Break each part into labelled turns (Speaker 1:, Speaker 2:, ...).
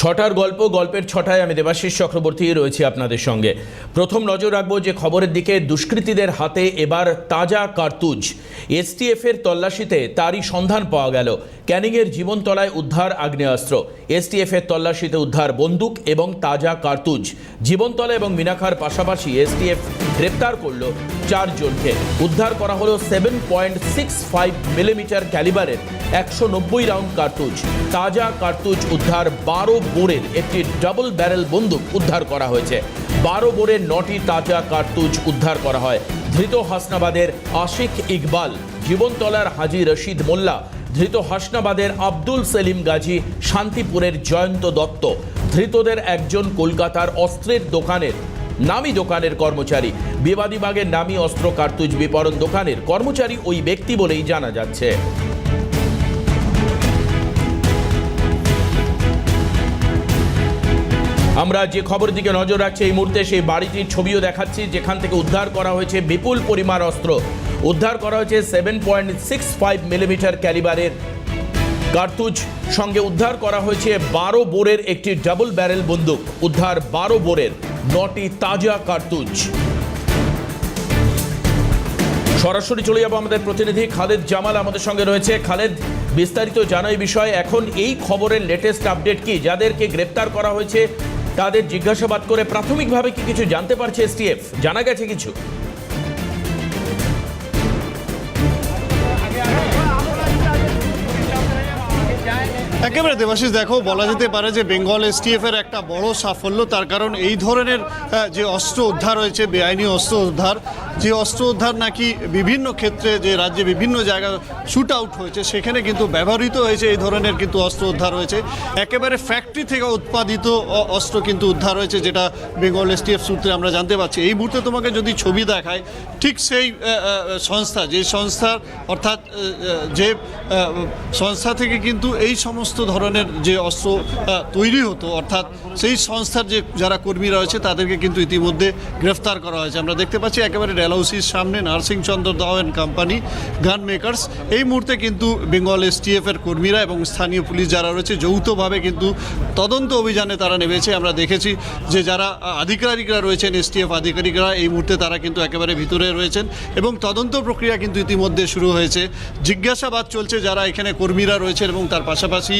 Speaker 1: ছটার গল্প, গল্পের ছটায় আমি দেবাশিস চক্রবর্তী রয়েছি আপনাদের সঙ্গে। প্রথম নজর রাখব যে খবরের দিকে দুষ্কৃতীদের হাতে এবার তাজা কার্তুজ। এসটিএফ এর তল্লাশিতে তারই সন্ধান পাওয়া গেল। ক্যানিংয়ের জীবনতলায় উদ্ধার আগ্নেয়াস্ত্র। এসটিএফ এর তল্লাশিতে উদ্ধার বন্দুক এবং তাজা কার্তুজ। জীবনতলা এবং মিনাখার পাশাপাশি এসটিএফ গ্রেপ্তার করল চারজনকে। উদ্ধার করা হলো seven point six five millimetre ক্যালিবারের একশো নব্বই রাউন্ড কার্তুজ। তাজা কার্তুজ উদ্ধার বারো বোরের একটি ডাবল ব্যারেল বন্দুক উদ্ধার করা হয়েছে। বারো বোরের নটি তাজা কার্তুজ উদ্ধার করা হয়। ধৃত হাসনাবাদের আশিক ইকবাল, জীবনতলার হাজি রশিদ মোল্লা, ধৃত হাসনাবাদের আব্দুল সেলিম গাজী, শান্তিপুরের জয়ন্ত দত্ত, ধৃতদের একজন কলকাতার অস্ত্রের দোকানের, নামি দোকানের কর্মচারী। বিবাদীবাগের নামি অস্ত্র কার্তুজ বিপরণ দোকানের কর্মচারী ওই ব্যক্তি বলেই জানা যাচ্ছে। আমরা যে খবরের দিকে নজর রাখছি এই মুহূর্তে সেই বাড়িটির ছবিও দেখাচ্ছি, যেখান থেকে উদ্ধার করা হয়েছে বিপুল পরিমাণ অস্ত্র। উদ্ধার করা হয়েছে seven point six five millimetre ক্যালিবারের কার্তুজ। সঙ্গে উদ্ধার করা হয়েছে বারো বোরের একটি ডাবল ব্যারেল বন্দুক। উদ্ধার বারো বোরের নটি তাজা কার্তুজ। সরাসরি চলে যাব আমাদের প্রতিনিধি খালেদ জামাল আমাদের সঙ্গে রয়েছে। খালেদ, বিস্তারিত জানাই বিষয়, এখন এই খবরের লেটেস্ট আপডেট কি? যাদেরকে গ্রেপ্তার করা হয়েছে তাদের জিজ্ঞাসাবাদ করে প্রাথমিকভাবে কি কিছু জানতে পারছে এসটিএফ? জানা গেছে কিছু।
Speaker 2: একেবারে দেবাশিস, দেখো, বলা যেতে পারে যে বেঙ্গল এসটিএফ এর একটা বড় সাফল্য, তার কারণ এই ধরনের যে অস্ত্র উদ্ধার হয়েছে, বেআইনি অস্ত্র উদ্ধার যে অস্ত্র উদ্ধার নাকি বিভিন্ন ক্ষেত্রে যে রাজ্যে বিভিন্ন জায়গা শ্যুট আউট হয়েছে, সেখানে কিন্তু ব্যবহৃত হয়েছে, এই ধরনের কিন্তু অস্ত্র উদ্ধার হয়েছে। একেবারে ফ্যাক্টরি থেকে উৎপাদিত অস্ত্র কিন্তু উদ্ধার হয়েছে, যেটা বেঙ্গল এসটিএফ সূত্রে আমরা জানতে পারছি। এই মুহূর্তে তোমাকে যদি ছবি দেখায়, ঠিক সেই সংস্থা, যে সংস্থার, অর্থাৎ যে সংস্থা থেকে কিন্তু এই সমস্ত ধরনের যে অস্ত্র তৈরি হতো, অর্থাৎ সেই সংস্থার যে যারা কর্মী রয়েছে, তাদেরকে কিন্তু ইতিমধ্যে গ্রেফতার করা হয়েছে। আমরা দেখতে পাচ্ছি একেবারে ডেলাউসির সামনে নার্সিং চন্দ্র দাও অ্যান্ড কোম্পানি গান মেকার্স। এই মুহূর্তে কিন্তু বেঙ্গল এসটিএফ এর কর্মীরা এবং স্থানীয় পুলিশ যারা রয়েছে, যৌথভাবে কিন্তু তদন্ত অভিযানে তারা নেমেছে। আমরা দেখেছি যে যারা আধিকারিকরা রয়েছেন, এসটিএফ আধিকারিকরা, এই মুহূর্তে তারা কিন্তু একেবারে ভিতরে রয়েছেন এবং তদন্ত প্রক্রিয়া কিন্তু ইতিমধ্যে শুরু হয়েছে। জিজ্ঞাসাবাদ চলছে যারা এখানে কর্মীরা রয়েছেন এবং তার পাশাপাশি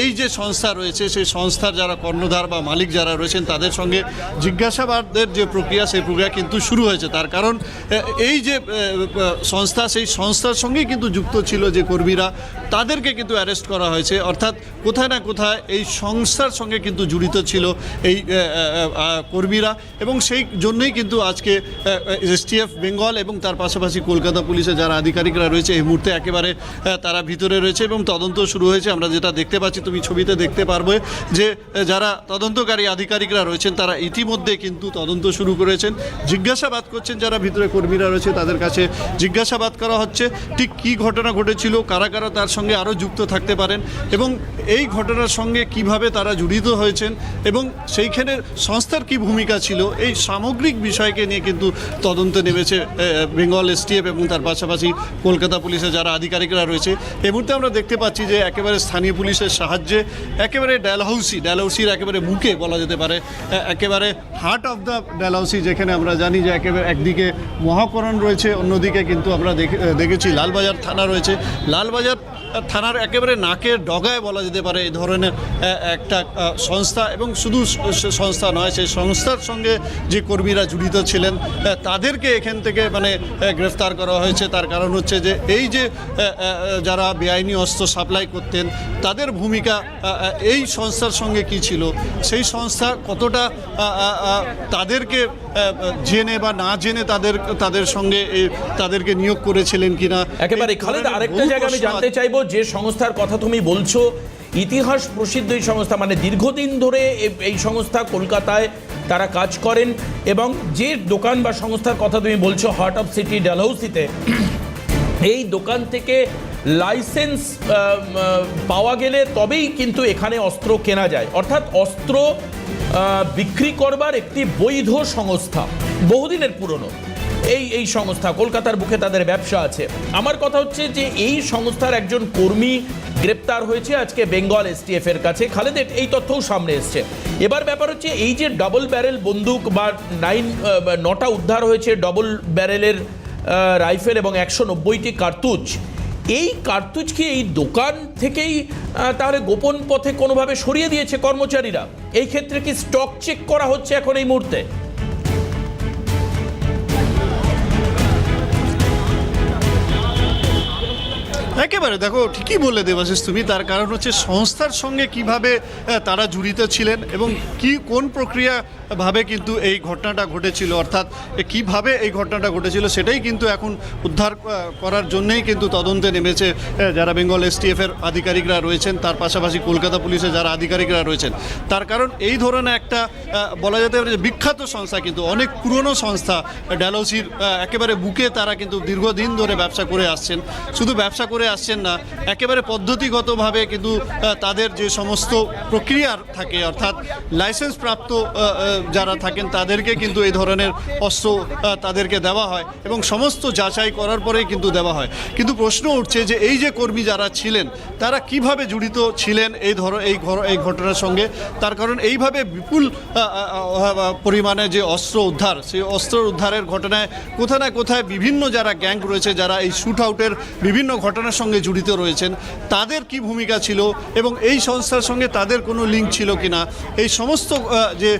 Speaker 2: এই যে সংস্থা রয়েছে, সেই সংস্থার যারা কর্ণধার বা মালিক যারা রয়েছেন, তাদের সঙ্গে জিজ্ঞাসাবাদের যে প্রক্রিয়া, সেই প্রক্রিয়া কিন্তু শুরু হয়েছে। তার কারণ এ, এই যে সংস্থা সেই সংস্থার সঙ্গেই কিন্তু যুক্ত ছিল যে কর্মীরা তাদেরকে কিন্তু অ্যারেস্ট করা হয়েছে। অর্থাৎ কোথায় না কোথায় এই সংস্থার সঙ্গে কিন্তু জড়িত ছিল এই কর্মীরা। এবং সেই জন্যই কিন্তু আজকে এসটিএফ বেঙ্গল এবং তার পাশাপাশি কলকাতা পুলিশের যারা আধিকারিকরা রয়েছে এই মুহূর্তে একেবারে তারা ভিতরে রয়েছে এবং তদন্ত শুরু হয়েছে। আমরা যেটা দেখতে পাচ্ছি তুমি ছবিতে দেখতে পারবে যে যারা তদন্তকারী আধিকারিকরা রয়েছেন তারা ইতিমধ্যে কিন্তু তদন্ত শুরু করেছেন। জিজ্ঞাসাবাদ করছেন যারা ভিতরে কর্মীরা রয়েছে, তাদের কাছে জিজ্ঞাসাবাদ করা হচ্ছে, ঠিক কী ঘটনা ঘটেছিল, কারা কারা তার সঙ্গে আরও যুক্ত থাকতে পারেন, এবং এই ঘটনার সঙ্গে কীভাবে তারা জড়িত হয়েছেন, এবং সেইখানে সংস্থার কি ভূমিকা ছিল, এই সামগ্রিক বিষয়কে নিয়ে কিন্তু তদন্তে নেমেছে বেঙ্গল এসটিএফ এবং তার পাশাপাশি কলকাতা পুলিশের যারা আধিকারিকরা রয়েছে। এই মুহূর্তে আমরা দেখতে পাচ্ছি যে একেবারে স্থানীয় পুলিশের সাহায্যে একেবারে ড্যালহাউসি ড্যালহাউসির একেবারে মুখে বলা যেতে পারে একেবারে হার্ট অফ দ্য ড্যালহাউসি যেখানে আমরা জানি যে একেবারে একদিকে মহাকরণ রয়েছে, অন্যদিকে কিন্তু আমরা দেখে- দেখেছি লালবাজার থানা রয়েছে। লালবাজার থানার একেবারে নাকের ডগায় বলা যেতে পারে এই ধরনের একটা সংস্থা এবং শুধু সংস্থা নয়, সেই সংস্থার সঙ্গে যে কর্মীরা জড়িত ছিলেন তাদেরকে এখান থেকে মানে গ্রেফতার করা হয়েছে। তার কারণ হচ্ছে যে এই যে যারা বেআইনি অস্ত্র সাপ্লাই করতেন, তাদের ভূমিকা এই সংস্থার সঙ্গে কি ছিল? সেই সংস্থা কতটা তাদেরকে জেনে বা না জেনে তাদের তাদের সঙ্গে তাদেরকে নিয়োগ করেছিলেন কিনা।
Speaker 1: একেবারে খালেদ আরেকটা জায়গা আমি জানতে চাইব যে সংস্থার কথা তুমি বলছো ইতিহাস প্রসিদ্ধ এই সংস্থা মানে দীর্ঘদিন ধরে এই সংস্থা কলকাতায় তারা কাজ করেন এবং যে দোকান বা সংস্থার কথা তুমি বলছো হার্ট অফ সিটি ডালহৌসিতে এই দোকান থেকে লাইসেন্স পাওয়া গেলে তবেই কিন্তু এখানে অস্ত্র কেনা যায়। অর্থাৎ অস্ত্র বিক্রি করবার একটি বৈধ সংস্থা, বহুদিনের পুরনো। এই এই সংস্থা, কলকাতার বুকে তাদের ব্যবসা আছে। আমার কথা হচ্ছে যে এই সংস্থার একজন কর্মী গ্রেপ্তার হয়েছে আজকে বেঙ্গল এসটিএফ এর কাছে। খালেদের এই তথ্যও সামনে এসছে। এবার ব্যাপার হচ্ছে এই যে ডবল ব্যারেল বন্দুক বা নাইন নটা উদ্ধার হয়েছে ডবল ব্যারেলের রাইফেল এবং একশো নব্বইটি কার্তুজ এই কার্তুজ কি এই দোকান থেকেই তাহলে গোপন পথে কোনোভাবে সরিয়ে দিয়েছে কর্মচারীরা? এই ক্ষেত্রে কি স্টক চেক করা হচ্ছে এখন এই মুহূর্তে?
Speaker 2: একেবারে, দেখো, ঠিকই বলে দেবাশিস তুমি, তার কারণ হচ্ছে সংস্থার সঙ্গে কীভাবে তারা জড়িত ছিলেন এবং কি, কোন প্রক্রিয়া ভাবে কিন্তু এই ঘটনাটা ঘটেছিল, অর্থাৎ কীভাবে এই ঘটনাটা ঘটেছিল সেটাই কিন্তু এখন উদ্ধার করার জন্যই কিন্তু তদন্তে নেমেছে যারা বেঙ্গল এসটিএফ এর আধিকারিকরা রয়েছেন, তার পাশাপাশি কলকাতা পুলিশের যারা আধিকারিকরা রয়েছেন। তার কারণ এই ধরনের একটা বলা যেতে পারে যে বিখ্যাত সংস্থা কিন্তু, অনেক পুরনো সংস্থা ড্যালোসির একেবারে বুকে তারা কিন্তু দীর্ঘদিন ধরে ব্যবসা করে আসছেন। শুধু ব্যবসা করে আসছেন না, একেবারে পদ্ধতিগতভাবে কিন্তু তাদের যে সমস্ত প্রক্রিয়ার থাকে, অর্থাৎ লাইসেন্স প্রাপ্ত যারা থাকেন, তাদেরকে কিন্তু এই ধরনের অস্ত্র তাদেরকে দেওয়া হয় এবং সমস্ত যাচাই করার পরেই কিন্তু দেওয়া হয়। কিন্তু প্রশ্ন উঠছে যে, এই যে কর্মী যারা ছিলেন, তারা কীভাবে জড়িত ছিলেন এই ধর, এই এই ঘটনার সঙ্গে? তার কারণ এইভাবে বিপুল পরিমাণে যে অস্ত্র উদ্ধার, সেই অস্ত্র উদ্ধারের ঘটনায় কোথায় না কোথায় বিভিন্ন যারা গ্যাং রয়েছে, যারা এই শুট আউটের বিভিন্ন ঘটনার সঙ্গে জড়িত রয়েছেন তাদের কি ভূমিকা ছিল এবং এই সংস্থার সঙ্গে তাদের কোনো লিঙ্ক ছিল কিনা? এই সমস্ত যে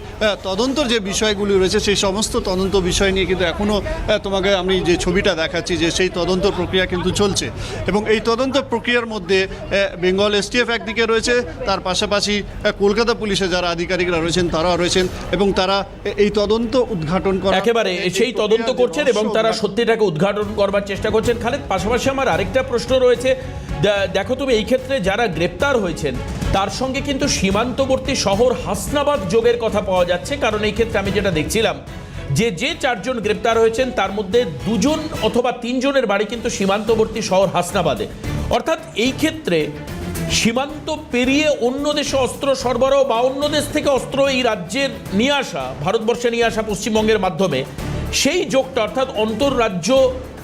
Speaker 2: তদন্তর যে বিষয়গুলি রয়েছে সেই সমস্ত তদন্ত বিষয় নিয়ে কিন্তু এখনও তোমাকে আমি যে ছবিটা দেখাচ্ছি যে সেই তদন্ত প্রক্রিয়া কিন্তু চলছে। এবং এই তদন্ত প্রক্রিয়ার মধ্যে বেঙ্গল এসটিএফ একদিকে রয়েছে তার পাশাপাশি কলকাতা পুলিশে যারা আধিকারিকরা রয়েছেন তারাও রয়েছেন এবং তারা এই তদন্ত উদ্ঘাটন করা
Speaker 1: একেবারে সেই তদন্ত করছেন এবং তারা সত্যিটাকে উদ্ঘাটন করবার চেষ্টা করছেন। খালেদ পাশাপাশি আমার আরেকটা প্রশ্ন রয়েছে। দেখো তুমি, এই ক্ষেত্রে যারা গ্রেপ্তার হয়েছেন, তার সঙ্গে কিন্তু সীমান্তবর্তী শহর হাসনাবাদ যোগের কথা পাওয়া যাচ্ছে। কারণ এই ক্ষেত্রে আমি যেটা দেখছিলাম, যে যে চারজন গ্রেপ্তার হয়েছেন, তার মধ্যে দুজন অথবা তিনজনের বাড়ি কিন্তু সীমান্তবর্তী শহর হাসনাবাদে। অর্থাৎ এই ক্ষেত্রে সীমান্ত পেরিয়ে অন্য দেশে অস্ত্র সরবরাহ বা অন্য দেশ থেকে অস্ত্র এই রাজ্যের নিয়ে আসা, ভারতবর্ষে নিয়ে আসা পশ্চিমবঙ্গের মাধ্যমে, সেই যোগটা, অর্থাৎ অন্তর্রাজ্য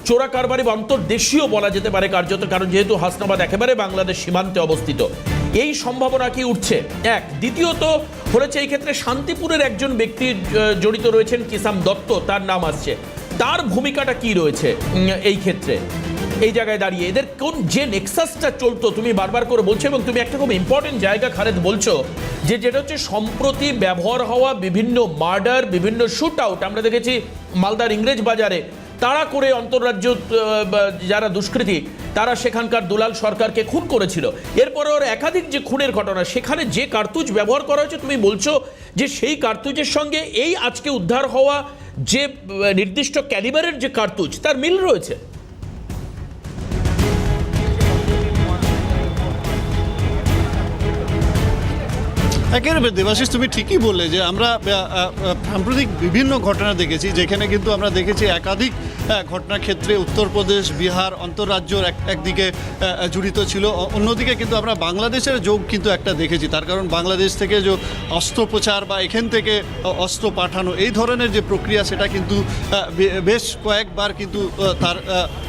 Speaker 1: চোরা কারবারি বা অন্তর্দেশীয় বলা যেতে পারে কার্যত, কারণ যেহেতু হাসনাবাদ একেবারে বাংলাদেশ সীমান্তে অবস্থিত। এই সম্ভাবনা কি উঠছে? এক, দ্বিতীয়ত হয়েছে এই ক্ষেত্রে শান্তিপুরের একজন ব্যক্তি জড়িত রয়েছেন কিসাম দত্ত, তার নাম আসছে। তার ভূমিকাটা কি রয়েছে এই ক্ষেত্রে? এই জায়গায় দাঁড়িয়ে। এদের কোন যে নেক্সাসটা চলতো, তুমি বারবার করে বলছো এবং তুমি একটা খুব ইম্পর্টেন্ট জায়গা খালেদ বলছো, যে যেটা হচ্ছে সম্প্রতি ব্যবহার হওয়া বিভিন্ন মার্ডার বিভিন্ন শুট আউট আমরা দেখেছি মালদার ইংরেজ বাজারে। তাড়া করে অন্তর্রাজ্য বা যারা দুষ্কৃতী, তারা সেখানকার দুলাল সরকারকে খুন করেছিল। এরপর ওর একাধিক যে খুনের ঘটনা, সেখানে যে কার্তুজ ব্যবহার করা হয়েছে, তুমি বলছো যে সেই কার্তুজের সঙ্গে এই আজকে উদ্ধার হওয়া যে নির্দিষ্ট ক্যালিবারের যে কার্তুজ, তার মিল রয়েছে?
Speaker 2: একেবারে দেবাশিস, তুমি ঠিকই বললে যে আমরা সাম্প্রতিক বিভিন্ন ঘটনা দেখেছি, যেখানে কিন্তু আমরা দেখেছি একাধিক ঘটনার ক্ষেত্রে উত্তরপ্রদেশ, বিহার অন্তর্রাজ্যর এক, একদিকে জড়িত ছিল। অন্যদিকে কিন্তু আমরা বাংলাদেশের যোগ কিন্তু একটা দেখেছি। তার কারণ বাংলাদেশ থেকে যে অস্ত্রোপচার বা এখান থেকে অস্ত্র পাঠানো, এই ধরনের যে প্রক্রিয়া, সেটা কিন্তু বেশ কয়েকবার কিন্তু তার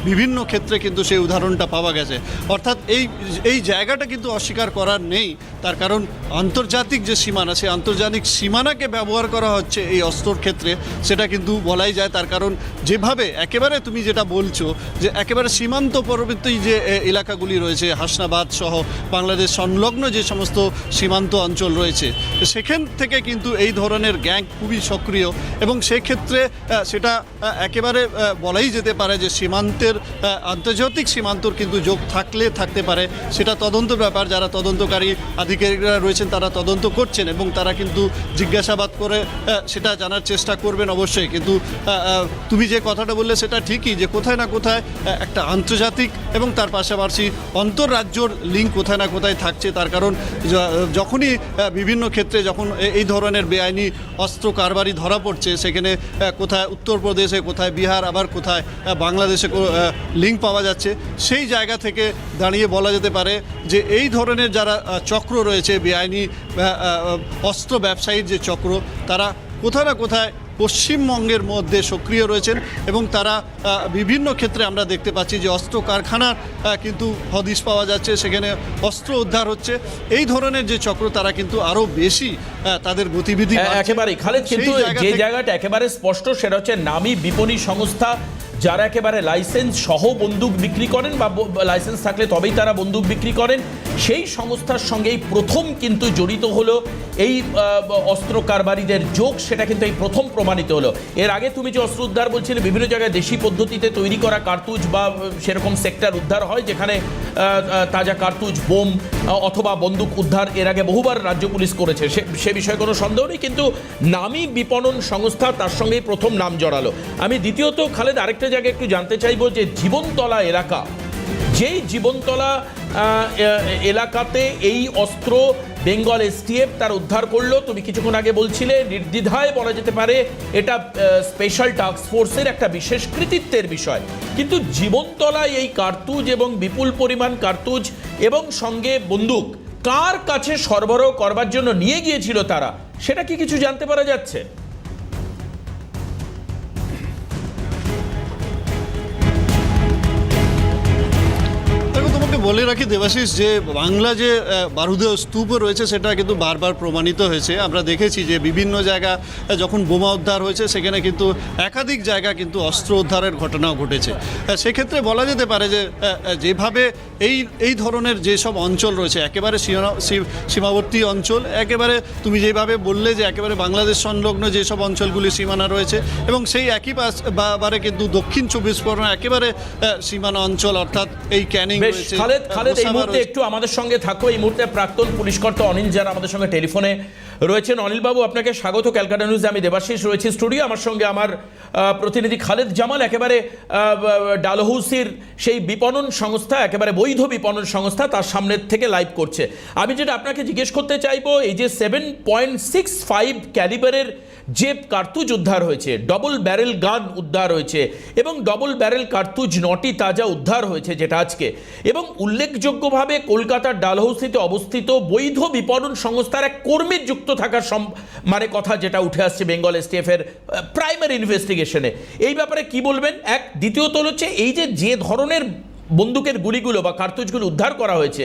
Speaker 2: বিভিন্ন ক্ষেত্রে কিন্তু সেই উদাহরণটা পাওয়া গেছে। অর্থাৎ এই এই জায়গাটা কিন্তু অস্বীকার করার নেই। তার কারণ আন্তর্জাতিক যে সীমানা, সেই আন্তর্জাতিক সীমানাকে ব্যবহার করা হচ্ছে এই অস্ত্রর ক্ষেত্রে, সেটা কিন্তু বলাই যায়। তার কারণ যেভাবে একেবারে তুমি যেটা বলছো, যে একেবারে সীমান্ত পরবর্তী যে এলাকাগুলি রয়েছে, হাসনাবাদ সহ বাংলাদেশ সংলগ্ন যে সমস্ত সীমান্ত অঞ্চল রয়েছে, সেখান থেকে কিন্তু এই ধরনের গ্যাং খুবই সক্রিয় এবং সেক্ষেত্রে সেটা একেবারে বলাই যেতে পারে যে সীমান্তের আন্তর্জাতিক সীমান্তর কিন্তু যোগ থাকলে থাকতে পারে। সেটা তদন্ত ব্যাপার, যারা তদন্তকারী আধিকারিকরা রয়েছেন, তারা তদন্ত করছেন এবং তারা কিন্তু জিজ্ঞাসাবাদ করে সেটা জানার চেষ্টা করবেন অবশ্যই। কিন্তু তুমি যে কথাটা বললে সেটা ঠিকই যে কোথায় না কোথায় একটা আন্তর্জাতিক এবং তার পাশাপাশি অন্তর্রাজ্যর লিঙ্ক কোথায় না কোথায় থাকছে। তার কারণ যখনই বিভিন্ন ক্ষেত্রে যখন এই ধরনের বেআইনি অস্ত্র কারবারি ধরা পড়ছে, সেখানে কোথায় উত্তরপ্রদেশে, কোথায় বিহার, আবার কোথায় বাংলাদেশে লিঙ্ক পাওয়া যাচ্ছে, সেই জায়গা থেকে দাঁড়িয়ে বলা যেতে পারে যে এই ধরনের যারা চক্র রয়েছে বেআইনি অস্ত্র ব্যবসায়ীর যে চক্র তারা কোথাও না কোথায় পশ্চিমবঙ্গের মধ্যে সক্রিয় রয়েছেন এবং তারা বিভিন্ন ক্ষেত্রে আমরা দেখতে পাচ্ছি যে অস্ত্র কারখানার কিন্তু হদিশ পাওয়া যাচ্ছে সেখানে অস্ত্র উদ্ধার হচ্ছে। এই ধরনের যে চক্র তারা কিন্তু আরও বেশি তাদের গতিবিধি
Speaker 1: একেবারে। খালেদ কিন্তু যে জায়গাটা একেবারে স্পষ্ট সেটা হচ্ছে নামী বিপণী সংস্থা যারা একেবারে লাইসেন্স সহ বন্দুক বিক্রি করেন বা লাইসেন্স থাকলে তবেই তারা বন্দুক বিক্রি করেন। সেই সংস্থার সঙ্গেই প্রথম কিন্তু জড়িত হলো এই অস্ত্র কারবারিদের যোগ, সেটা কিন্তু এই প্রথম প্রমাণিত হলো। এর আগে তুমি যে অস্ত্র উদ্ধার বলছিলে, বিভিন্ন জায়গায় দেশি পদ্ধতিতে তৈরি করা কার্তুজ বা সেরকম সেক্টর উদ্ধার হয়, যেখানে তাজা কার্তুজ, বোম অথবা বন্দুক উদ্ধার এর আগে বহুবার রাজ্য পুলিশ করেছে। সে বিষয়ে কোনো সন্দেহ নেই, কিন্তু নামী বিপণন সংস্থা তার সঙ্গেই প্রথম নাম জড়ালো। আমি দ্বিতীয়ত, খালেদ, আরেকটা জায়গায় একটু জানতে চাইব যে জীবনতলা এলাকা, যেই জীবনতলা এলাকাতে এই অস্ত্র বেঙ্গল এসটিএফ তার উদ্ধার করল। তুমি কিছুক্ষণ আগে বলছিলে, নির্দ্বিধায় বলা যেতে পারে এটা স্পেশাল টাস্ক ফোর্সের একটা বিশেষ কৃতিত্বের বিষয়। কিন্তু জীবনতলায় এই কার্তুজ এবং বিপুল পরিমাণ কার্তুজ এবং সঙ্গে বন্দুক কার কাছে সরবরাহ করবার জন্য নিয়ে গিয়েছিল তারা? সেটা কি কিছু জানতে পারা যাচ্ছে?
Speaker 2: বলে রাখি দেবাশিস যে বাংলা যে বারুদেয় স্তূপ রয়েছে সেটা কিন্তু বারবার প্রমাণিত হয়েছে। আমরা দেখেছি যে বিভিন্ন জায়গা যখন বোমা উদ্ধার হয়েছে সেখানে কিন্তু একাধিক জায়গা কিন্তু অস্ত্র উদ্ধারের ঘটনাও ঘটেছে। সেক্ষেত্রে বলা যেতে পারে যে যেভাবে এই এই ধরনের যেসব অঞ্চল রয়েছে একেবারে সীমা- সীমাবর্তী অঞ্চল একেবারে তুমি যেভাবে বললে যে একেবারে বাংলাদেশ সংলগ্ন যেসব অঞ্চলগুলি সীমানা রয়েছে এবং সেই একই পাশ- বারে কিন্তু দক্ষিণ চব্বিশ পরগনা একেবারে সীমানা অঞ্চল অর্থাৎ এই ক্যানিং রয়েছে।
Speaker 1: খালেদ খালেদ এই মুহূর্তে একটু আমাদের সঙ্গে থাকো। এই মুহূর্তে প্রাক্তন পুলিশ কর্তা অনিল যারা আমাদের সঙ্গে টেলিফোনে রয়েছেন। অনিল বাবু আপনাকে স্বাগত। ক্যালকাটা নিউজে আমি দেবাশিস রয়েছি স্টুডিও। আমার সঙ্গে আমার প্রতিনিধি খালেদ জামাল একেবারে ডালহৌসির সেই বিপণন সংস্থা একেবারে বৈধ বিপণন সংস্থা তার সামনের থেকে লাইভ করছে। আমি যেটা আপনাকে জিজ্ঞেস করতে চাইব এই যে সেভেন পয়েন্ট সিক্স ফাইভ ক্যালিবারের যে কার্তুজ উদ্ধার হয়েছে ডবল ব্যারেল গান উদ্ধার হয়েছে এবং ডবল ব্যারেল কার্তুজ নটি তাজা উদ্ধার হয়েছে যেটা আজকে। এবং উল্লেখযোগ্যভাবে কলকাতার ডালহৌসিতে অবস্থিত বৈধ বিপণন সংস্থার এক কর্মীর যুক্ত থাকার মানে কথা যেটা উঠে আসছে বেঙ্গল এসটিএফ এর প্রাইমারি ইনভেস্টিগেশনে এই ব্যাপারে কি বলবেন? এক, দ্বিতীয়ত হচ্ছে এই যে যে ধরনের বন্দুকের গুলিগুলো বা কার্তুজগুলো উদ্ধার করা হয়েছে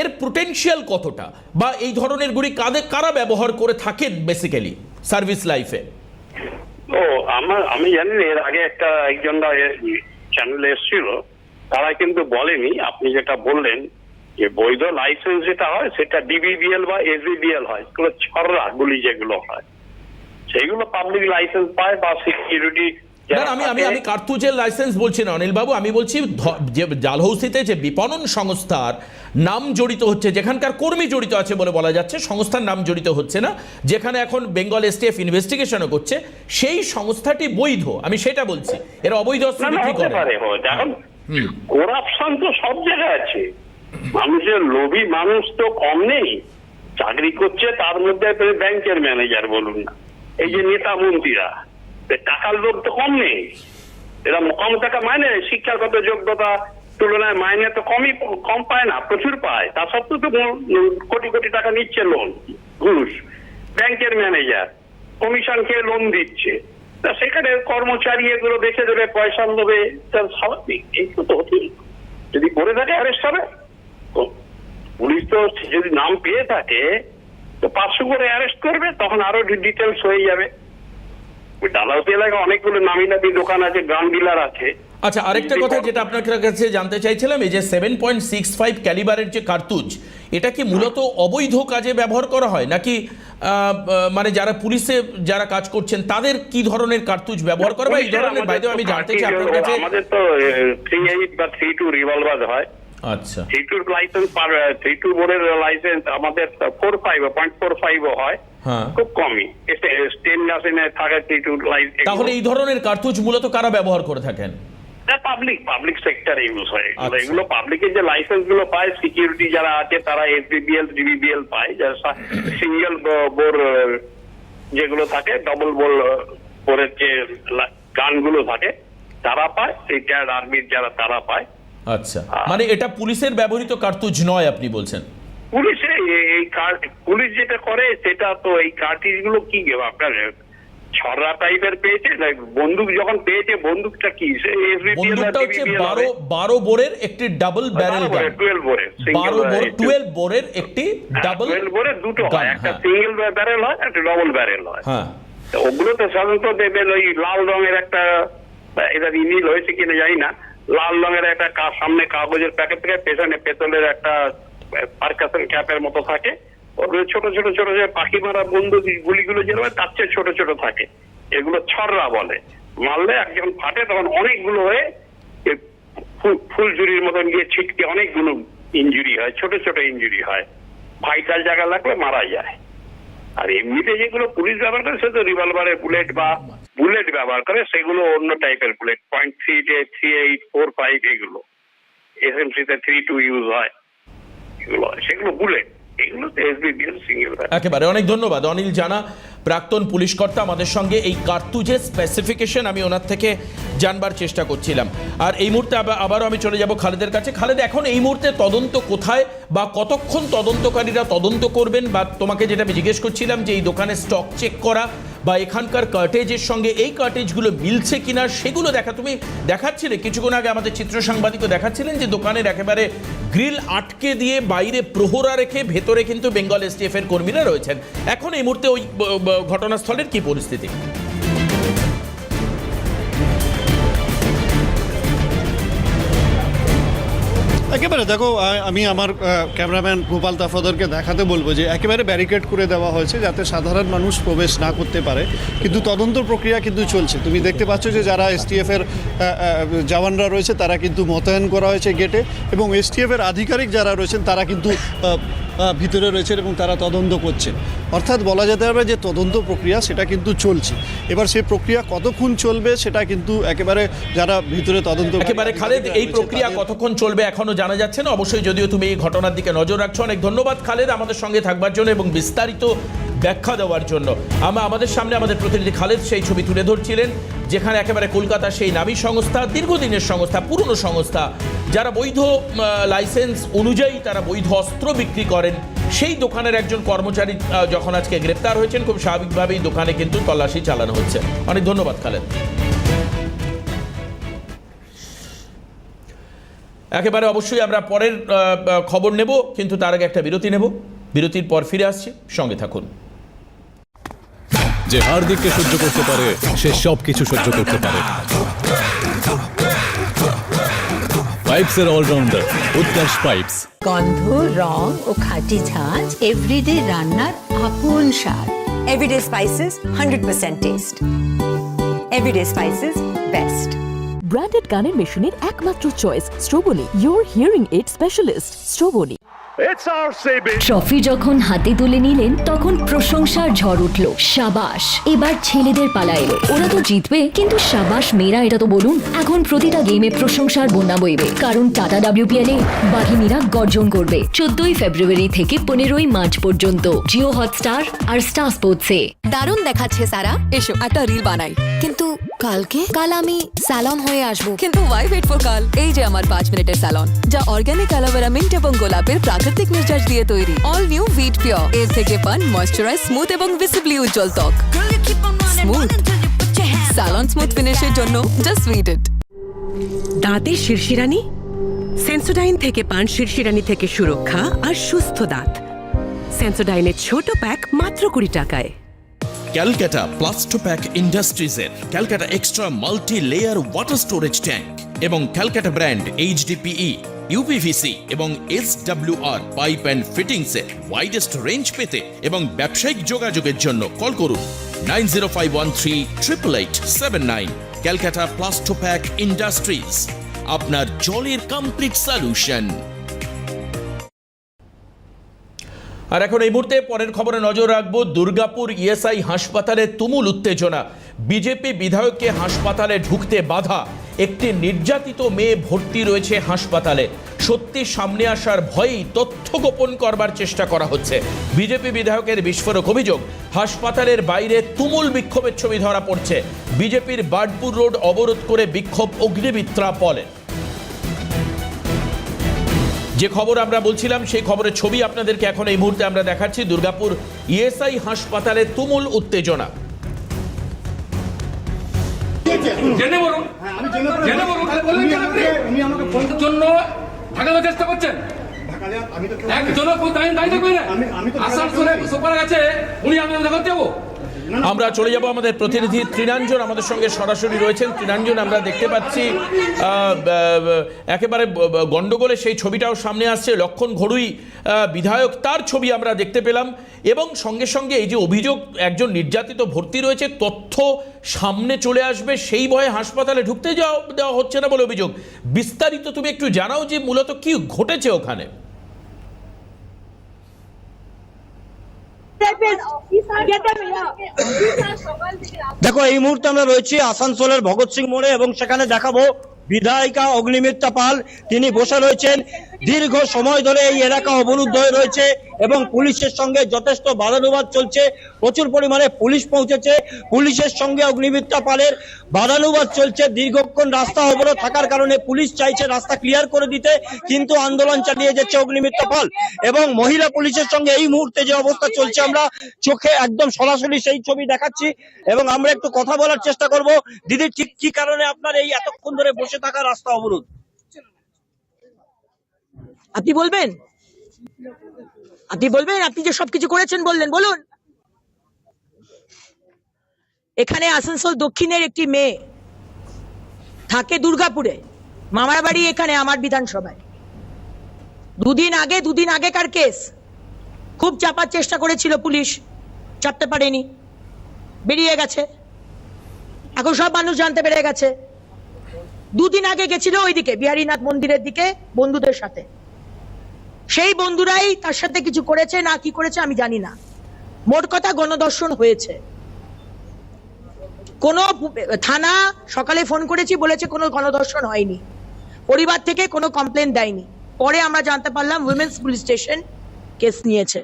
Speaker 1: এর পোটেনশিয়াল কতটা? বা এই ধরনের গুলি কাদের কারা ব্যবহার করে থাকেন বেসিক্যালি সার্ভিস লাইফে
Speaker 3: ও আমি জানি এর আগে একটা একজন চ্যানেলে এসেছিল। তারা কিন্তু বলেনি আপনি যেটা বললেন যে বৈধ লাইসেন্স যেটা হয় সেটা ডিবিবিএল বা এসবিবিএল হয় এগুলো ছড়রা গুলি যেগুলো হয় সেইগুলো পাবলিক লাইসেন্স পায় বা সিকিউরিটি
Speaker 1: আমি আমি আমি কার্তুজের লাইসেন্স বলছি না অনিল বাবু আমি বলছি যে জালহৌসিতে যে বিপণন সংস্থার নাম জড়িত হচ্ছে যেখানকার কর্মী জড়িত আছে বলে বলা যাচ্ছে সংস্থার নাম জড়িত হচ্ছে না যেখানে এখন বেঙ্গল এসটিএফ ইনভেস্টিগেশনও করছে সেই সংস্থাটি বৈধ আমি সেটা বলছি এরা অবৈধ অস্ত্র বিক্রি করে।
Speaker 3: হয় করাপশন তো সব জায়গায় আছে। মানুষের লোভী মানুষ তো কম নেই। চাকরি করছে, তার মধ্যে ব্যাংকের ম্যানেজার বলুন না। এই যে নেতা মন্ত্রীরা টাকার লোভ তো কম নেই। এরা কম টাকা মাইনে শিক্ষাগত যোগ্যতা তুলনায় মাইনে তো কমই, কম পায় না, প্রচুর পায়। তা সত্ত্বেও তো কোটি কোটি টাকা নিচ্ছে লোন, ঘুষ। ব্যাংকের ম্যানেজার, কমিশন খেয়ে লোন দিচ্ছে। তা সেখানে কর্মচারী এগুলো দেখে দেবে পয়সা নেবে তার স্বাভাবিক এইগুলো তো হতেই যদি করে থাকে অ্যারেস্ট হবে। পুলিশ তো যদি নাম পেয়ে থাকে তো পাঁচশো করে অ্যারেস্ট করবে তখন আরও ডিটেলস হয়ে যাবে। ওই ডালাউতি এলাকায় অনেকগুলো নামি নামি দোকান আছে গ্রাম ডিলার আছে।
Speaker 1: আচ্ছা আরেকটা কথা যেটা আপনার কাছে জানতে চাইছিলাম এই যে সেভেন পয়েন্ট সিক্স ফাইভ ক্যালিবারের যে কার্তুজ এটা কি মূলত অবৈধ কাজে ব্যবহার করা হয়? নাকি মানে যারা পুলিশে যারা কাজ করছেন তাদের কি ধরনের কার্তুজ ব্যবহার করে বা এই ধরনের বাইরে আমি জানতে চাই আপনার কাছে।
Speaker 3: আমাদের তো থ্রি এইট বা থ্রি টু রিভলভার হয়।
Speaker 1: আচ্ছা।
Speaker 3: Three two licence three two বোর্ডের লাইসেন্স আমাদের four five point four five হয়।
Speaker 1: হ্যাঁ।
Speaker 3: খুব কমই। টেন নার্সিনে থাকে থ্রি টু
Speaker 1: তাহলে এই ধরনের কার্তুজ মূলত কারা ব্যবহার করে থাকেন?
Speaker 3: পাবলিক পাবলিক সেক্টরে ইউজ হয় এগুলো।
Speaker 1: আচ্ছা।
Speaker 3: এগুলো পাবলিকের যে লাইসেন্সগুলো পায় সিকিউরিটি যারা আছে তারা এসবিবিএল পায় যারা সিঙ্গেল বোর যেগুলো থাকে ডবল বোর বোরের যে গানগুলো থাকে তারা পায় রিটায়ার্ড আর্মির যারা তারা পায়
Speaker 1: আচ্ছা মানে এটা পুলিশের ব্যবহৃত কার্তুজ নয় আপনি বলছেন
Speaker 3: পুলিশে এই- পুলিশ যেটা করে সেটা তো এই কার্টিজগুলো কি আপনার ছড়া টাইপের পেয়েছে? বন্দুক যখন পেয়েছে বন্দুকটা কি?
Speaker 1: বন্দুকটা হচ্ছে বারো বারো বোরের একটি ডাবল ব্যারেল গান
Speaker 3: বোরের, 12 বোরের,
Speaker 1: বারো বোর টুয়েলভ বোরের একটি ডাবল
Speaker 3: টুয়েলভ বোরে দুটো হয়। একটা
Speaker 1: হ্যাঁ।
Speaker 3: সিঙ্গেল ব্যারেল হয় একটা ডবল ব্যারেল হয়।
Speaker 1: হ্যাঁ।
Speaker 3: তো ওগুলোতে সাধারণত দেখবেন ওই লাল রঙের একটা এটা ইমিল হয়েছে কিনা জানি না। লাল রঙের একটা সামনে কাগজের প্যাকেট থেকে পেছনে পেতলের একটা পার্কাসন ক্যাপের মতো থাকে। ওগুলো ছোট ছোট ছোট যে পাখি মারা বন্দুক গুলিগুলো হয়, তার চেয়ে ছোট ছোট থাকে। এগুলো ছররা বলে। মারলে একজন ফাটে তখন অনেকগুলো হয়ে ফুলঝুরির মতন গিয়ে ছিটকে অনেকগুলো ইঞ্জুরি হয় ছোট ছোট ইঞ্জুরি হয়। ভাইটাল জায়গা লাগলে মারা যায়। আর এমনিতে যেগুলো পুলিশ ব্যবহার করে সে তো রিভলভারের বুলেট বা বুলেট ব্যবহার করে সেগুলো অন্য টাইপের bullet point three day three eight four five এগুলো। এসএমসি তে থ্রি টু ইউজ হয়। এগুলো। সেগুলো বুলেট এগুলো তো এসবিবিএল সিঙ্গেল
Speaker 1: একেবারে। অনেক ধন্যবাদ। অনিল জানা প্রাক্তন পুলিশ কর্তা আমাদের সঙ্গে এই কার্তুজের স্পেসিফিকেশন আমি ওনার থেকে জানবার চেষ্টা করছিলাম। আর এই মুহূর্তে আবার আবারও আমি চলে যাব খালেদের কাছে। খালেদ, এখন এই মুহূর্তে তদন্ত কোথায় বা কতক্ষণ তদন্তকারীরা তদন্ত করবেন বা তোমাকে যেটা আমি জিজ্ঞেস করছিলাম যে এই দোকানে স্টক চেক করা বা এখানকার কার্টেজের সঙ্গে এই কার্টেজগুলো মিলছে কিনা সেগুলো দেখা তুমি দেখাচ্ছিলে। কিছুক্ষণ আগে আমাদের চিত্র সাংবাদিকও দেখাচ্ছিলেন যে দোকানের একেবারে গ্রিল আটকে দিয়ে বাইরে প্রহরা রেখে ভেতরে কিন্তু বেঙ্গল এসটিএফ এর কর্মীরা রয়েছেন। এখন এই মুহূর্তে ওই ঘটনাস্থলের কি পরিস্থিতি?
Speaker 2: একেবারে দেখো আমি আমার ক্যামেরাম্যান গোপাল তাফাদারকে দেখাতে বলব যে একেবারে ব্যারিকেড করে দেওয়া হয়েছে যাতে সাধারণ মানুষ প্রবেশ না করতে পারে। কিন্তু তদন্ত প্রক্রিয়া কিন্তু চলছে। তুমি দেখতে পাচ্ছ যে যারা এসটিএফ এর আহ, আহ, জওয়ানরা রয়েছে তারা কিন্তু মোতায়েন করা হয়েছে গেটে এবং এসটিএফ এর আধিকারিক যারা রয়েছেন তারা কিন্তু ভিতরে রয়েছেন এবং তারা তদন্ত করছেন। অর্থাৎ বলা যেতে পারবে যে তদন্ত প্রক্রিয়া সেটা কিন্তু চলছে। এবার সেই প্রক্রিয়া কতক্ষণ চলবে সেটা কিন্তু একেবারে যারা ভিতরে তদন্ত
Speaker 1: একেবারে খালেদ এই প্রক্রিয়া কতক্ষণ চলবে এখনও জানা যাচ্ছে না। অবশ্যই যদিও তুমি এই ঘটনার দিকে নজর রাখছো অনেক ধন্যবাদ খালেদ আমাদের সঙ্গে থাকবার জন্য এবং বিস্তারিত ব্যাখ্যা দেওয়ার জন্য। আমরা আমাদের সামনে আমাদের প্রতিনিধি খালেদ সেই ছবি তুলে ধরছিলেন যেখানে একেবারে কলকাতার সেই নামী সংস্থা দীর্ঘদিনের সংস্থা পুরনো সংস্থা যারা বৈধ লাইসেন্স অনুযায়ী তারা বৈধ অস্ত্র বিক্রি করেন। সেই দোকানের একজন কর্মচারী যখন আজকে গ্রেপ্তার হয়েছেন, খুব স্বাভাবিকভাবেই দোকানে কিন্তু তল্লাশি চালানো হচ্ছে। অনেক ধন্যবাদ, খালেদ। একেবারে অবশ্যই আমরা পরের খবর নেব, কিন্তু তার আগে একটা বিরতি নেব। বিরতির পর ফিরে আসছি, সঙ্গে থাকুন।
Speaker 4: যে হার্দিককে সহ্য করতে পারে, সে সব কিছু সহ্য করতে পারে। পাইপসের অলরাউন্ডার উৎকর্ষ পাইপস
Speaker 5: গন্ধ রং ও খাঁটি ঝাঁজ এভরিডে রান্নার আপন স্বাদ।
Speaker 6: Everyday spices, 100% taste everyday spices, best
Speaker 7: branded গানের মেশিনের একমাত্র চয়েস স্ট্রোবনি ইউর হিয়ারিং এইড স্পেশালিস্ট স্ট্রোবলি
Speaker 8: ট্রফি যখন হাতে তুলে নিলেন তখন প্রশংসার ঝড় উঠল। সাবাস এবার ছেলেদের পালা এলো ওরা তো জিতবে কিন্তু সাবাস মেয়েরা এটা তো বলুন এখন প্রতিটা গেমে প্রশংসার বন্যা বইবে। কারণ টাটা ডাব্লিউপিএল এ বাঘিনীরা গর্জন করবে। চোদ্দই ফেব্রুয়ারি থেকে পনেরোই মার্চ পর্যন্ত জিও হটস্টার আর স্টার স্পোর্টসে।
Speaker 9: দারুণ দেখাচ্ছে সারা। এসো একটা রিল বানাই। কিন্তু কালকে? কাল আমি স্যালন হয়ে আসব। কিন্তু ওয়াই ওয়েট ফর কাল? এই যে আমার পাঁচ মিনিটের স্যালন যা অর্গানিক অ্যালোভেরা মিন্ট এবং গোলাপের প্রাকৃতিক নির্যাস দিয়ে তৈরি। অল নিউ ভিট পিওর এর থেকে পান ময়শ্চারাইজ স্মুথ এবং ভিসিবলি উজ্জ্বল ত্বক। স্মুথ স্যালন স্মুথ ফিনিশের জন্য জাস্ট সুইট ইট
Speaker 10: দাঁতের শিরশিরানি? সেন্সোডাইন থেকে পান শিরশিরানি থেকে সুরক্ষা আর সুস্থ দাঁত। সেন্সোডাইনের ছোট প্যাক মাত্র কুড়ি টাকায়।
Speaker 1: Calcutta Plastopack ইন্ডাস্ট্রিজের Calcutta extra multi layer water storage tank এবং ক্যালকাটা ব্র্যান্ড এইচডিপিই ইউপিভিসি এবং এস আর পাইপ অ্যান্ড ফিটিংসের ওয়াইডেস্ট রেঞ্জ পেতে এবং ব্যবসায়িক যোগাযোগের জন্য কল করুন nine zero five one three triple eight seven nine Calcutta Plastopack industries, আপনার জলের কমপ্লিট সলিউশন আর এখন এই মুহূর্তে পরের খবরে নজর রাখব, দুর্গাপুর ইএসআই হাসপাতালে তুমুল উত্তেজনা। বিজেপি বিধায়ককে হাসপাতালে ঢুকতে বাধা। একটি নির্যাতিত মেয়ে ভর্তি রয়েছে হাসপাতালে। সত্যি সামনে আসার ভয়েই তথ্য গোপন করবার চেষ্টা করা হচ্ছে। বিজেপি বিধায়কের বিস্ফোরক অভিযোগ, হাসপাতালের বাইরে তুমুল বিক্ষোভের ছবি ধরা পড়ছে। বিজেপির বার্ডপুর রোড অবরোধ করে বিক্ষোভ অগ্নিমিত্রা পলে যে খবর আমরা বলছিলাম সেই খবরের ছবি আপনাদেরকে এখন এই মুহূর্তে আমরা দেখাচ্ছি। দুর্গাপুর ইএসআই হাসপাতালে তুমুল উত্তেজনা।
Speaker 11: জেনে বলুন। জেনে বলুন। তাহলে বললেন কেন আপনি? ওর জন্য ঢাকানোর চেষ্টা করছেন। একজনও থাকবে না। আসানসোলে সুপার আছে উনি আমি দেখাতে যাব।
Speaker 1: আমরা চলে যাব আমাদের প্রতিনিধি তৃণাঞ্জন আমাদের সঙ্গে সরাসরি রয়েছেন। তৃণাঞ্জন আমরা দেখতে পাচ্ছি একেবারে ব- সেই ছবিটাও সামনে আসছে। লক্ষণ ঘড়ুই বিধায়ক, তার ছবি আমরা দেখতে পেলাম। এবং সঙ্গে সঙ্গে এই যে অভিযোগ, একজন নির্যাতিত ভর্তি রয়েছে, তথ্য সামনে চলে আসবে। সেই ভয়ে হাসপাতালে ঢুকতে যাওয়া দেওয়া হচ্ছে না বলে অভিযোগ। বিস্তারিত তুমি একটু জানাও যে মূলত কি ঘটেছে ওখানে।
Speaker 12: দেখো এই মুহূর্তে আমরা রয়েছি আসানসোলের ভগৎ সিং মোড়ে এবং সেখানে দেখাবো বিধায়িকা অগ্নিমিত্রা পাল। তিনি বসে রয়েছেন। দীর্ঘ সময় ধরে এই এলাকা অবরুদ্ধ হয়ে রয়েছে এবং পুলিশের সঙ্গে যথেষ্ট বাদানুবাদ চলছে। প্রচুর পরিমাণে পুলিশ পৌঁছেছে। পুলিশের সঙ্গে অগ্নিমিত্রা পালের বাদানুবাদ চলছে। দীর্ঘক্ষণ রাস্তা অবরোধ থাকার কারণে পুলিশ চাইছে রাস্তা ক্লিয়ার করে দিতে, কিন্তু আন্দোলন চালিয়ে যাচ্ছে অগ্নিমিত্রা পাল এবং মহিলা পুলিশের সঙ্গে এই মুহূর্তে যে অবস্থা চলছে, আমরা চোখে একদম সরাসরি সেই ছবি দেখাচ্ছি এবং আমরা একটু কথা বলার চেষ্টা করব। দিদি, ঠিক কি কারণে আপনার এই এতক্ষণ ধরে বসে থাকা রাস্তা অবরোধ?
Speaker 10: আপনি বলবেন? আপনি বলবেন? আপনি যে সবকিছু করেছেন বললেন, বলুন। এখানে আসানসোল দক্ষিণের একটি মেয়ে থাকে দুর্গাপুরে। মামার বাড়ি এখানে, আমার বিধানসভায়। দুদিন আগে, দুদিন আগেকার কেস। খুব চাপার চেষ্টা করেছিল পুলিশ। চাপতে পারেনি। বেরিয়ে গেছে। এখন সব মানুষ জানতে পেরে গেছে। দুদিন আগে গেছিল ওইদিকে, বিহারীনাথ মন্দিরের দিকে বন্ধুদের সাথে। সেই বন্ধুরাই তার সাথে কিছু করেছে, না কি করেছে আমি জানি না। মোট কথা গণদর্শন হয়েছে। কোনো থানা সকালে ফোন করেছি, বলেছে কোনো গণদর্শন হয়নি। পরিবার থেকে কোনো কমপ্লেন দেয়নি। পরে আমরা জানতে পারলাম উইমেন্স পুলিশ স্টেশন কেস নিয়েছে।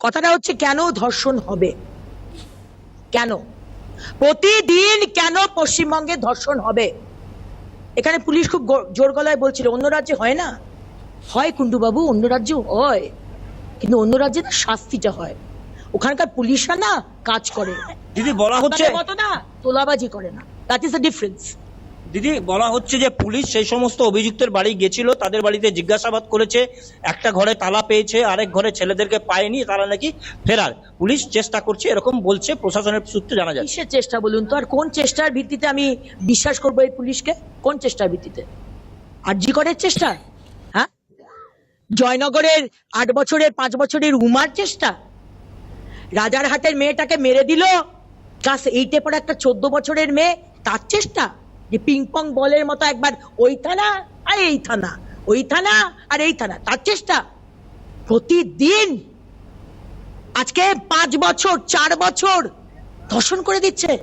Speaker 10: কথাটা হচ্ছে, কেন ধর্ষণ হবে? কেন? প্রতিদিন কেন পশ্চিমবঙ্গে ধর্ষণ হবে? এখানে পুলিশ খুব জোর গলায় বলছিল, অন্য রাজ্যে হয় না? হয় কুন্ডুবাবু অন্য রাজ্যেও হয়। কিন্তু অন্য রাজ্যে না শাস্তিটা হয়। ওখানকার পুলিশরা না কাজ করে।
Speaker 12: দিদি বলা হচ্ছে
Speaker 10: মতো না তোলাবাজি করে না। দ্যাট ইজ দ্য ডিফারেন্স
Speaker 12: দিদি বলা হচ্ছে যে পুলিশ সেই সমস্ত অভিযুক্তের বাড়ি গেছিল তাদের বাড়িতে জিজ্ঞাসাবাদ করেছে একটা ঘরে তালা পেয়েছে আরেক ঘরে ছেলেদেরকে পায়নি তারা নাকি ফেরার। পুলিশ চেষ্টা করছে এরকম বলছে প্রশাসনের সূত্রে জানা যায়
Speaker 10: কিসের চেষ্টা বলুন তো? আর কোন চেষ্টার ভিত্তিতে আমি বিশ্বাস করব এই পুলিশকে? কোন চেষ্টার ভিত্তিতে? আর জি করের চেষ্টা? জয়নগরের আট বছরের, পাঁচ বছরের উমার চেষ্টা। রাজার রাজারহাটের মেয়েটাকে মেরে দিল। ক্লাস এইটে পড়ে একটা চোদ্দ বছরের মেয়ে, তার চেষ্টা যে পিং পং বলের মতো একবার ওই থানা আর এই থানা, ওই থানা আর এই থানা, তার চেষ্টা। প্রতিদিন আজকে পাঁচ বছর, চার বছর ধর্ষণ করে দিচ্ছে।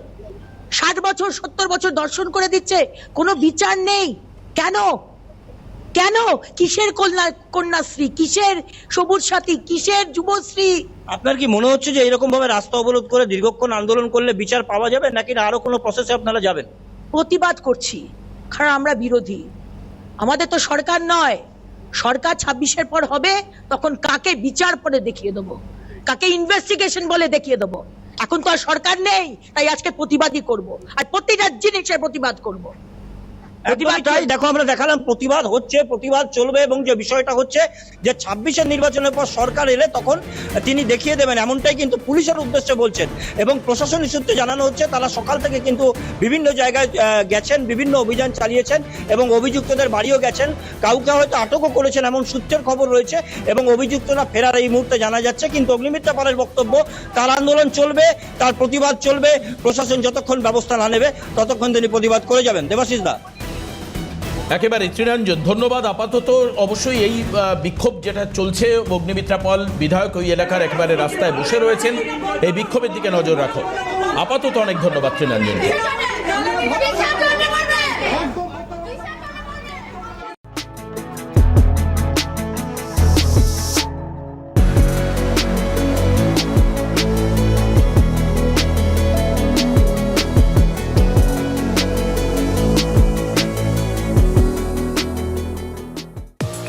Speaker 10: ষাট বছর, সত্তর বছর দর্শন করে দিচ্ছে। কোনো বিচার নেই। কেন? কেন? কিসের কন্যা কন্যাশ্রী? কিসের সবুজ সাথী? কিসের যুবশ্রী?
Speaker 12: আপনার কি মনে হচ্ছে যে এরকম ভাবে রাস্তা অবরোধ করে দীর্ঘক্ষণ আন্দোলন করলে বিচার পাওয়া যাবে নাকি না আরও কোনো প্রসেসে আপনারা যাবেন?
Speaker 10: প্রতিবাদ করছি। কারণ আমরা বিরোধী। আমাদের তো সরকার নয়। সরকার ছাব্বিশের পর হবে তখন কাকে বিচার পরে দেখিয়ে দেবো? কাকে ইনভেস্টিগেশন বলে দেখিয়ে দেবো? এখন তো আর সরকার নেই তাই আজকে প্রতিবাদই করব। আর প্রতিটা জিনিসের প্রতিবাদ করব।
Speaker 12: প্রতিবাদ দেখো আমরা দেখালাম প্রতিবাদ হচ্ছে প্রতিবাদ চলবে এবং যে বিষয়টা হচ্ছে যে ছাব্বিশের নির্বাচনের পর সরকার এলে তখন তিনি দেখিয়ে দেবেন এমনটাই কিন্তু পুলিশের উদ্দেশ্যে বলছেন। এবং প্রশাসনিক সূত্রে জানানো হচ্ছে তারা সকাল থেকে কিন্তু বিভিন্ন জায়গায় গেছেন বিভিন্ন অভিযান চালিয়েছেন এবং অভিযুক্তদের বাড়িও গেছেন। কাউকে হয়তো আটকও করেছেন এমন সূত্রের খবর রয়েছে এবং অভিযুক্তরা ফেরার এই মুহূর্তে জানা যাচ্ছে। কিন্তু অগ্নিমিত্রা পালের বক্তব্য তার আন্দোলন চলবে তার প্রতিবাদ চলবে প্রশাসন যতক্ষণ ব্যবস্থা না নেবে ততক্ষণ তিনি প্রতিবাদ করে যাবেন। দেবাশিস দা।
Speaker 1: একেবারে চিরঞ্জন, ধন্যবাদ। আপাতত অবশ্যই এই বিক্ষোভ যেটা চলছে, অগ্নিমিত্রা পল বিধায়ক ওই এলাকার একেবারে রাস্তায় বসে রয়েছেন। এই বিক্ষোভের দিকে নজর রাখো। আপাতত অনেক ধন্যবাদ তৃণাঞ্জনকে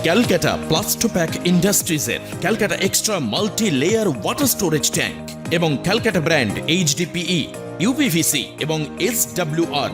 Speaker 1: Calcutta Plastopack ইন্ডাস্ট্রিজের Calcutta extra multi layer water storage tank এবং ক্যালকাটা ব্র্যান্ড এইচডিপিই ইউপিভিসি এবং এসডব্লিউআর